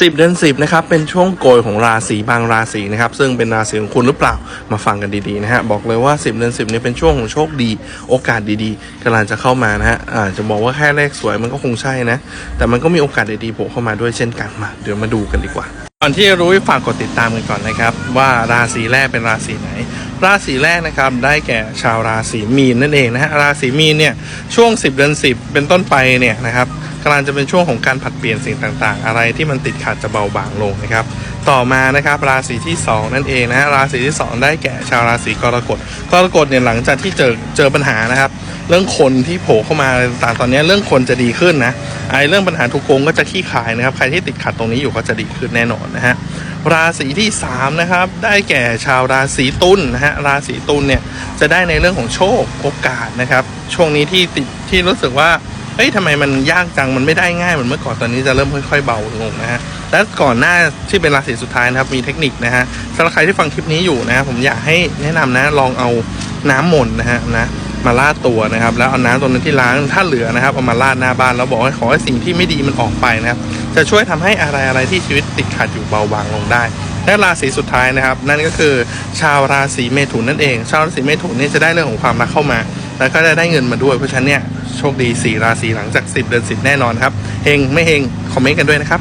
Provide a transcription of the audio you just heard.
สิบเดือนสิบนะครับเป็นช่วงโกยของราศีบางราศีนะครับซึ่งเป็นราศีของคุณหรือเปล่ามาฟังกันดีๆนะฮะบอกเลยว่า 10 เดือน10เนี่ยเป็นช่วงของโชคดี โอกาสดีๆกำลังจะเข้ามานะฮะอาจจะบอกว่าแค่เลขสวยมันก็คงใช่นะแต่มันก็มีโอกาสดีๆโผล่เข้ามาด้วยเช่นกันมา เดี๋ยวมาดูกันดีกว่าก่อนที่จะรู้ฝากกดติดตามกันก่อนนะครับ ว่าราศีแรกเป็นราศีไหน ราศีแรกนะครับได้แก่ชาวราศีมีนนั่นเองนะฮะราศีมีนเนี่ยช่วง 10 เดือน10 เป็นต้นไปเนี่ยนะครับ กำลังจะเป็นช่วงของการผัดเปลี่ยนสิ่งต่างๆ อะไรที่มันติดขัดจะเบาบางลงนะครับ ต่อมานะครับราศีที่ 2 นั่นเองนะราศีที่ 2 ได้แก่ชาวราศีกรกฎกรกฎเนี่ยหลังจากที่เจอเจอปัญหานะครับ เรื่องคนที่โผล่เข้ามาอะไรต่างๆตอนนี้เรื่องคนจะดีขึ้นนะไอ้เรื่องปัญหาทุกโกงก็จะขี้ขายนะครับใครที่ติดขัดตรงนี้อยู่ก็จะดีขึ้นแน่นอนนะฮะราศีที่3นะครับได้แก่ชาวราศีตุลนะฮะราศีตุลเนี่ยจะได้ในเรื่องของโชคโอกาสนะครับ ช่วงนี้ที่ติดที่รู้สึกว่า เฮ้ยทำไมมันยากจังมันไม่ได้ง่ายเหมือนเมื่อก่อนตอนนี้จะเริ่มค่อยๆเบาลงนะฮะและก่อนหน้าที่เป็นราศีสุดท้ายนะครับมีเทคนิคนะฮะสำหรับใครที่ฟังคลิปนี้อยู่นะฮะผมอยากให้แนะนำนะลองเอาน้ำมนต์นะฮะนะมาลาดตัวนะครับ แล้วเอาน้ำตรงนั้นที่ล้างถ้าเหลือนะครับเอามาลาดหน้าบ้านแล้วบอกให้ขอให้สิ่งที่ไม่ดีมันออกไปนะครับ จะช่วยทำให้อะไรอะไรที่ชีวิตติดขัดอยู่เบาบางลงได้และราศีสุดท้ายนะครับ นั่นก็คือชาวราศีเมถุนนั่นเอง ชาวราศีเมถุนนี่จะได้เรื่องของความรักเข้ามา แล้วก็จะได้เงินมาด้วยเพราะฉะนั้นเนี่ย โชคดี 4 ราศีหลังจาก 10 เดือน 10 แน่นอนครับ เฮงไม่เฮง คอมเมนต์กันด้วยนะครับ